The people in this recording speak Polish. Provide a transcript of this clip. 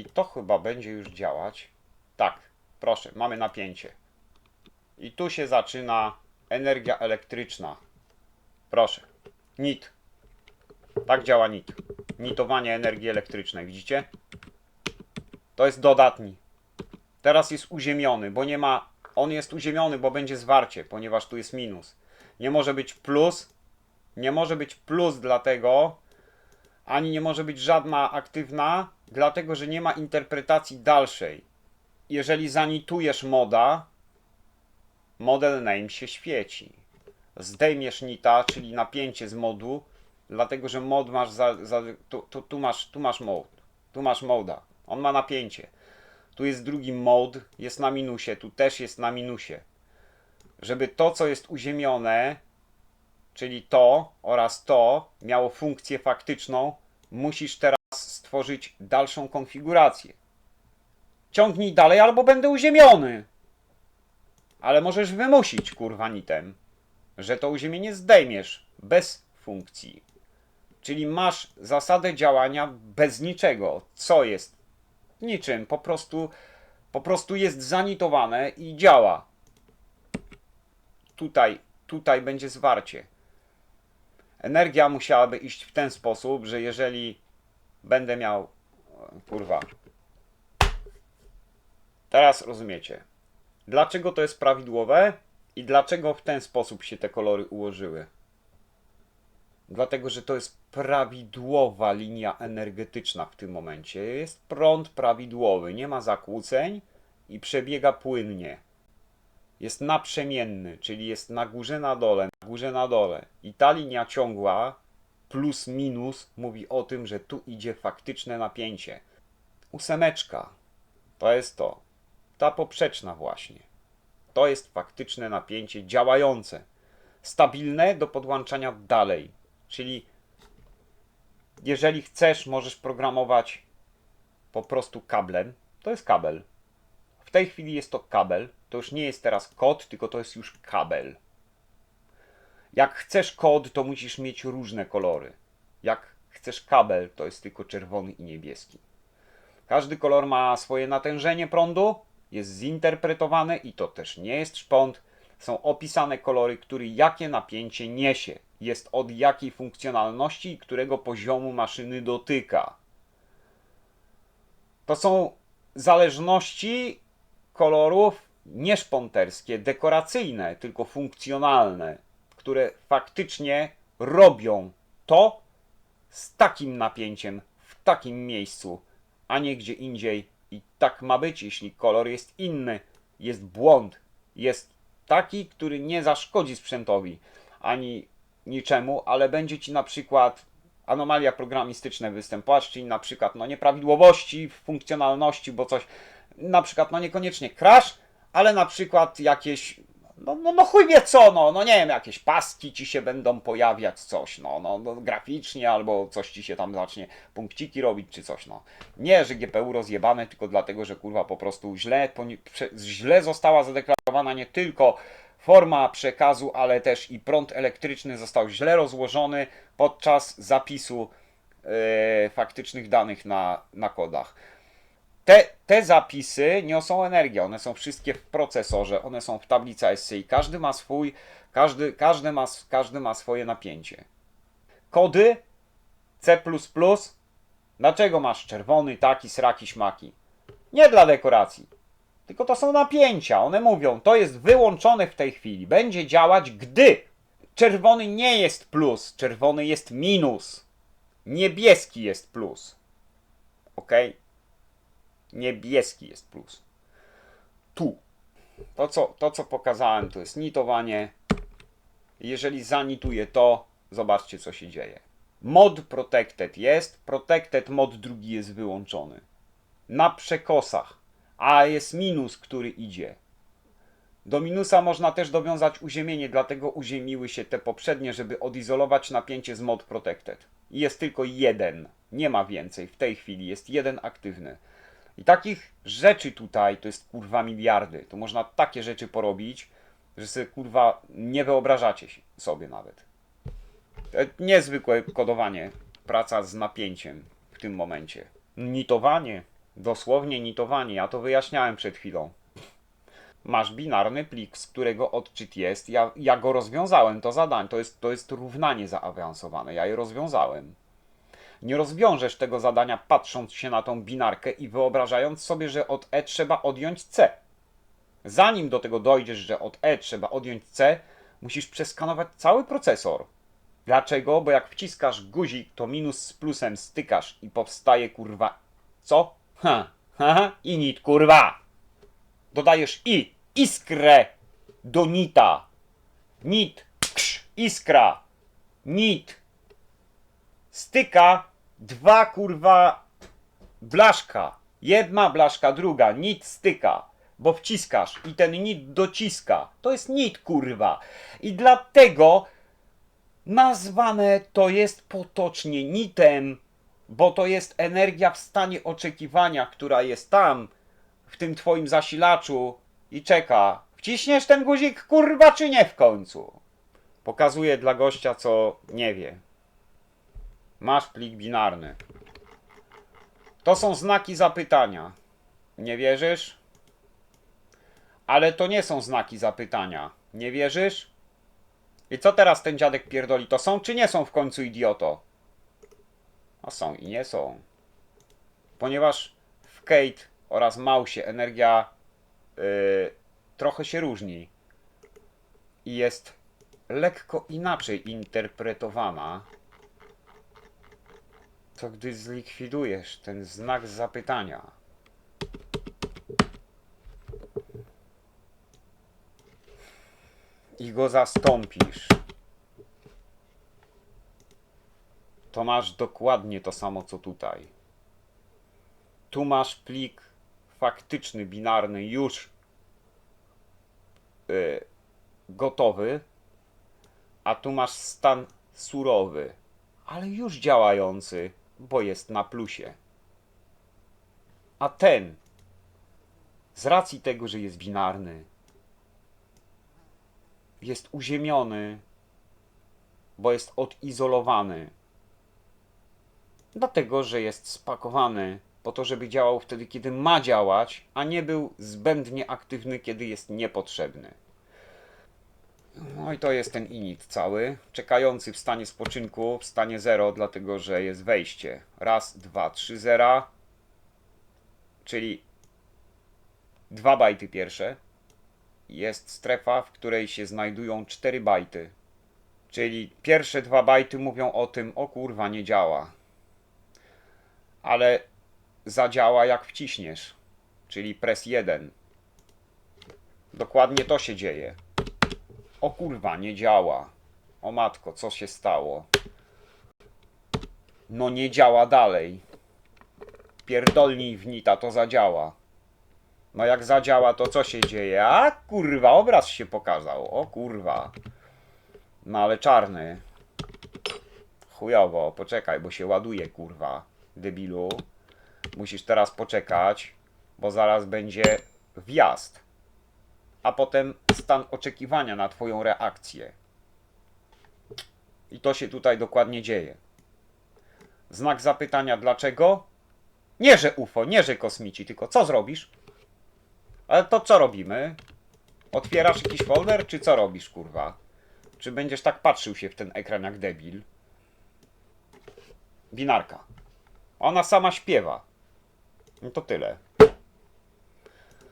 I to chyba będzie już działać. Tak, proszę, mamy napięcie. I tu się zaczyna energia elektryczna. Proszę. NIT. Tak działa NIT. Nitowanie energii elektrycznej, widzicie? To jest dodatni. Teraz jest uziemiony, bo nie ma. On jest uziemiony, bo będzie zwarcie, ponieważ tu jest minus. Nie może być plus. Nie może być plus, dlatego. Ani nie może być żadna aktywna, dlatego że nie ma interpretacji dalszej. Jeżeli zanitujesz moda, model name się świeci. Zdejmiesz nita, czyli napięcie z modu, dlatego że mod masz za, za tu, tu, tu masz tu masz mode. Tu masz moda. On ma napięcie. Tu jest drugi mode, jest na minusie, tu też jest na minusie. Żeby to, co jest uziemione, czyli to oraz to, miało funkcję faktyczną, musisz teraz stworzyć dalszą konfigurację. Ciągnij dalej, albo będę uziemiony. Ale możesz wymusić, kurwa, nitem, że to uziemienie zdejmiesz bez funkcji. Czyli masz zasadę działania bez niczego. Co jest? Niczym. Po prostu, po prostu jest zanitowane i działa. Tutaj, tutaj będzie zwarcie. Energia musiałaby iść w ten sposób, że jeżeli będę miał. o, Kurwa. Teraz rozumiecie. Dlaczego to jest prawidłowe i dlaczego w ten sposób się te kolory ułożyły? Dlatego, że to jest prawidłowa linia energetyczna w tym momencie. Jest prąd prawidłowy, nie ma zakłóceń i przebiega płynnie. Jest naprzemienny, czyli jest na górze, na dole, na górze, na dole. I ta linia ciągła plus minus mówi o tym, że tu idzie faktyczne napięcie. Ósemeczka to jest to. Ta poprzeczna właśnie. To jest faktyczne napięcie działające. Stabilne do podłączania dalej. Czyli jeżeli chcesz, możesz programować po prostu kablem. To jest kabel. W tej chwili jest to kabel. To już nie jest teraz kod, tylko to jest już kabel. Jak chcesz kod, to musisz mieć różne kolory. Jak chcesz kabel, to jest tylko czerwony i niebieski. Każdy kolor ma swoje natężenie prądu, jest zinterpretowany i to też nie jest szpont. Są opisane kolory, który jakie napięcie niesie, jest od jakiej funkcjonalności i którego poziomu maszyny dotyka. To są zależności kolorów nie szponterskie, dekoracyjne, tylko funkcjonalne, które faktycznie robią to z takim napięciem, w takim miejscu, a nie gdzie indziej. I tak ma być, jeśli kolor jest inny, jest błąd, jest taki, który nie zaszkodzi sprzętowi ani niczemu, ale będzie ci na przykład anomalia programistyczne występować, czyli na przykład no, nieprawidłowości w funkcjonalności, bo coś, na przykład no niekoniecznie crash, ale na przykład jakieś, no, no, no chuj wie co, no, no nie wiem, jakieś paski ci się będą pojawiać, coś, no, no, no graficznie, albo coś ci się tam zacznie punkciki robić, czy coś, no. Nie, że GPU rozjebane, tylko dlatego, że kurwa po prostu źle, źle została zadeklarowana nie tylko forma przekazu, ale też i prąd elektryczny został źle rozłożony podczas zapisu e, faktycznych danych na, na kodach. Te, te zapisy niosą energię, one są wszystkie w procesorze, one są w tablicy SCI. Każdy ma swój, każdy, każdy, ma, każdy ma swoje napięcie. Kody C. Dlaczego masz czerwony, taki, sraki, śmaki? Nie dla dekoracji. Tylko to są napięcia. One mówią, to jest wyłączone w tej chwili. Będzie działać, gdy czerwony nie jest plus, czerwony jest minus. Niebieski jest plus. Ok? Niebieski jest plus. Tu. To co, to, co pokazałem, to jest nitowanie. Jeżeli zanituję to, zobaczcie, co się dzieje. Mod protected jest, protected mod drugi jest wyłączony. Na przekosach, a jest minus, który idzie. Do minusa można też dowiązać uziemienie, dlatego uziemiły się te poprzednie, żeby odizolować napięcie z mod protected. Jest tylko jeden, nie ma więcej. W tej chwili jest jeden aktywny. I takich rzeczy tutaj to jest kurwa miliardy. To można takie rzeczy porobić, że sobie kurwa nie wyobrażacie sobie nawet. To niezwykłe kodowanie, praca z napięciem w tym momencie. Nitowanie, Dosłownie nitowanie, ja to wyjaśniałem przed chwilą. Masz binarny plik, z którego odczyt jest. Ja, ja go rozwiązałem, to zadanie. To jest, to jest równanie zaawansowane. Ja je rozwiązałem. Nie rozwiążesz tego zadania patrząc się na tą binarkę i wyobrażając sobie, że od E trzeba odjąć C. Zanim do tego dojdziesz, że od E trzeba odjąć C, musisz przeskanować cały procesor. Dlaczego? Bo jak wciskasz guzik, to minus z plusem stykasz i powstaje kurwa. Co? Ha, ha, ha, i nit kurwa. Dodajesz i, iskrę do nita. Nit, ksz, iskra, nit. Styka dwa kurwa blaszka. Jedna blaszka, druga, nit styka, bo wciskasz i ten nit dociska. To jest nit, kurwa. I dlatego nazwane to jest potocznie nitem, bo to jest energia w stanie oczekiwania, która jest tam, w tym twoim zasilaczu i czeka. Wciśniesz ten guzik, kurwa, czy nie w końcu? Pokazuję dla gościa, co nie wie. Masz plik binarny. To są znaki zapytania. Nie wierzysz? Ale to nie są znaki zapytania. Nie wierzysz? I co teraz ten dziadek pierdoli? To są czy nie są w końcu idioto? A są i nie są. Ponieważ w Kate oraz Mausie energia yy, trochę się różni. I jest lekko inaczej interpretowana to gdy zlikwidujesz ten znak zapytania. I go zastąpisz, to masz dokładnie to samo co tutaj. Tu masz plik faktyczny, binarny, już yy, gotowy, a tu masz stan surowy, ale już działający, bo jest na plusie. A ten, z racji tego, że jest binarny, jest uziemiony, bo jest odizolowany. Dlatego, że jest spakowany po to, żeby działał wtedy, kiedy ma działać, a nie był zbędnie aktywny, kiedy jest niepotrzebny. No i to jest ten init cały, czekający w stanie spoczynku, w stanie 0, dlatego że jest wejście. Raz, dwa, trzy zera, czyli dwa bajty pierwsze. Jest strefa, w której się znajdują 4 bajty. Czyli pierwsze dwa bajty mówią o tym, o kurwa, nie działa. Ale zadziała jak wciśniesz, czyli press 1. Dokładnie to się dzieje. O kurwa, nie działa. O matko, co się stało? No nie działa dalej. Pierdolnij w nita, to zadziała. No jak zadziała, to co się dzieje? A kurwa, obraz się pokazał. O kurwa. No ale czarny. Chujowo, poczekaj, bo się ładuje, kurwa. Debilu. Musisz teraz poczekać, bo zaraz będzie wjazd a potem stan oczekiwania na Twoją reakcję. I to się tutaj dokładnie dzieje. Znak zapytania dlaczego? Nie, że UFO, nie, że kosmici, tylko co zrobisz? Ale to co robimy? Otwierasz jakiś folder, czy co robisz, kurwa? Czy będziesz tak patrzył się w ten ekran jak debil? Binarka. Ona sama śpiewa. No to tyle.